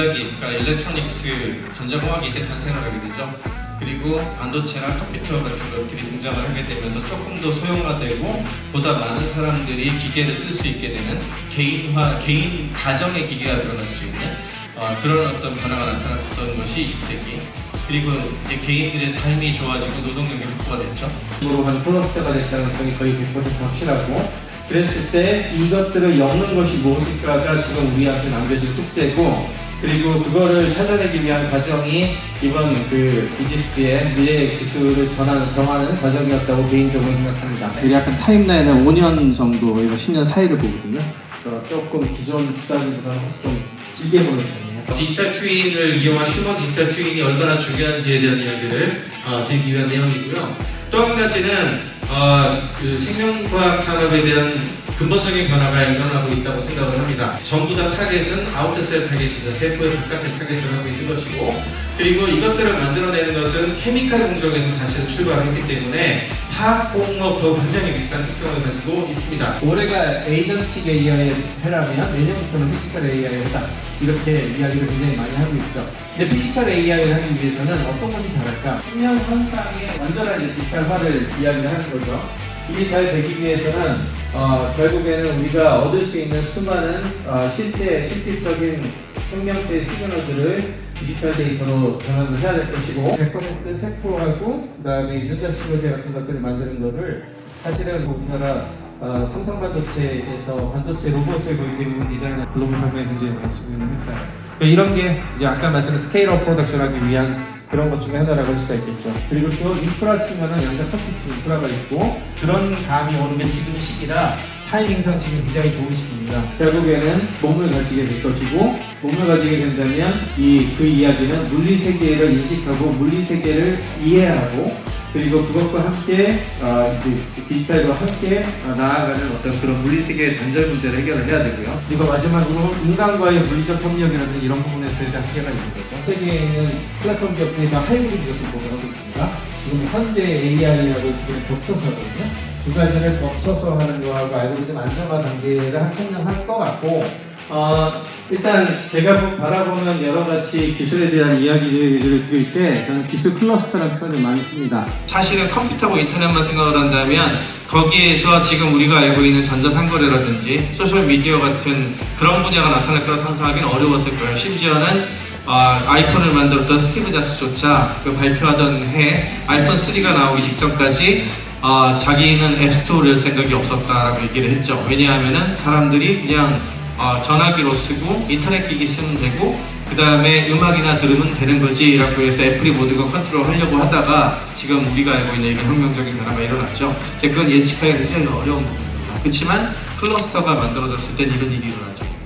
전자기, 그러니까 일렉트로닉스, 전자공학이 이때 탄생을 하게 되죠. 그리고 반도체나 컴퓨터 같은 것들이 등장을 하게 되면서 조금 더 소형화되고 보다 많은 사람들이 기계를 쓸 수 있게 되는 개인화, 개인 가정의 기계가 드러날 수 있는 어, 그런 어떤 변화가 나타났던 것이 20세기. 그리고 이제 개인들의 삶이 좋아지고 노동력이 확보가 됐죠. 으로 한 플러스터가 될 가능성이 거의 100% 확실하고 그랬을 때 이것들을 엮는 것이 무엇일까가 지금 우리한테 남겨진 숙제고 그리고 그거를 찾아내기 위한 과정이 이번 그 디지스트의 미래 기술을 전하는, 정하는 과정이었다고 개인적으로 생각합니다. 대략 한 타임라인은 5년 정도에서 10년 사이를 보거든요. 그래서 조금 기존 투자들보다는 좀 길게 보는 편이에요. 디지털 트윈을 이용한 휴먼 디지털 트윈이 얼마나 중요한지에 대한 이야기를 어, 드리기 위한 내용이고요. 또 한 가지는 어, 그 생명과학 산업에 대한 근본적인 변화가 일어나고 있다고 생각을 합니다. 전부 다 타겟은 아우터셀 타겟이죠. 세포의 바깥의 타겟을 하고 있는 것이고 그리고 이것들을 만들어내는 것은 케미칼 공정에서 사실 출발했기 때문에 화학공업과 굉장히 비슷한 특성을 가지고 있습니다. 올해가 에이전틱 AI를 해라면 내년부터는 피지컬 AI를 해다 이렇게 이야기를 굉장히 많이 하고 있죠. 근데 피지컬 AI를 하기 위해서는 어떤 것이 잘할까? 수면 현상의 완전한 디지털화를 이야기를 하는 거죠. 이게 잘 되기 위해서는 어, 결국에는 우리가 얻을 수 있는 수많은 어, 실제 실질적인 생명체의 시그널들을 디지털 데이터로 변환을 해야 될 것이고 100% 세포하고 그다음에 유전자 치료제 같은 것들을 만드는 거를 사실은 우리나라 어, 삼성 반도체에서 반도체 로봇을 거의 대부분 디자인한 글로벌 판매에 굉장히 많이 쓰고 있는 회사예요. 그러니까 이런 게 이제 아까 말씀한 스케일업 프로덕션하기 위한 그런 것 중에 하나라고 할 수가 있겠죠. 그리고 또 인프라 측면은 양자 컴퓨팅 인프라가 있고 그런 감이 오는 게 지금 시기라 타이밍상 지금 굉장히 좋은 시기입니다. 결국에는 몸을 가지게 될 것이고 몸을 가지게 된다면 이 그 이야기는 물리 세계를 인식하고 물리 세계를 이해하고 그리고 그것과 함께 어, 이제 디지털과 함께 어, 나아가는 어떤 그런 물리 세계의 단절 문제를 해결을 해야 되고요. 그리고 마지막으로 인간과의 물리적 협력이라든지 이런 부분에서의 한계가 있는 거죠. 세계에 있는 플랫폼 기업들이 다 하이브리드 접근법을 하고 있습니다. 지금 현재 AI하고 그게 겹쳐서 하거든요. 두 가지를 겹쳐서 하는 거하고 알고리즘 안정화 단계를 한 3년 할것 같고 어, 일단 제가 바라보는 여러 가지 기술에 대한 이야기를 드릴 때 저는 기술 클러스터라는 표현을 많이 씁니다. 사실은 컴퓨터하고 인터넷만 생각을 한다면 거기에서 지금 우리가 알고 있는 전자상거래라든지 소셜미디어 같은 그런 분야가 나타날 거라 상상하기는 어려웠을 거예요. 심지어는 어, 아이폰을 만들었던 스티브 잡스조차 그 발표하던 해 아이폰 3가 나오기 직전까지 어, 자기는 앱스토어를 생각이 없었다라고 얘기를 했죠. 왜냐하면은 사람들이 그냥 어, 전화기로 쓰고 인터넷 기기 쓰면 되고 그 다음에 음악이나 들으면 되는 거지 라고 해서 애플이 모든 걸 컨트롤 하려고 하다가 지금 우리가 알고 있는 이런 혁명적인 변화가 일어났죠. 그건 예측하기 굉장히 어려운 부분입니다. 그렇지만 클러스터가 만들어졌을 땐 이런 일이 일어나죠.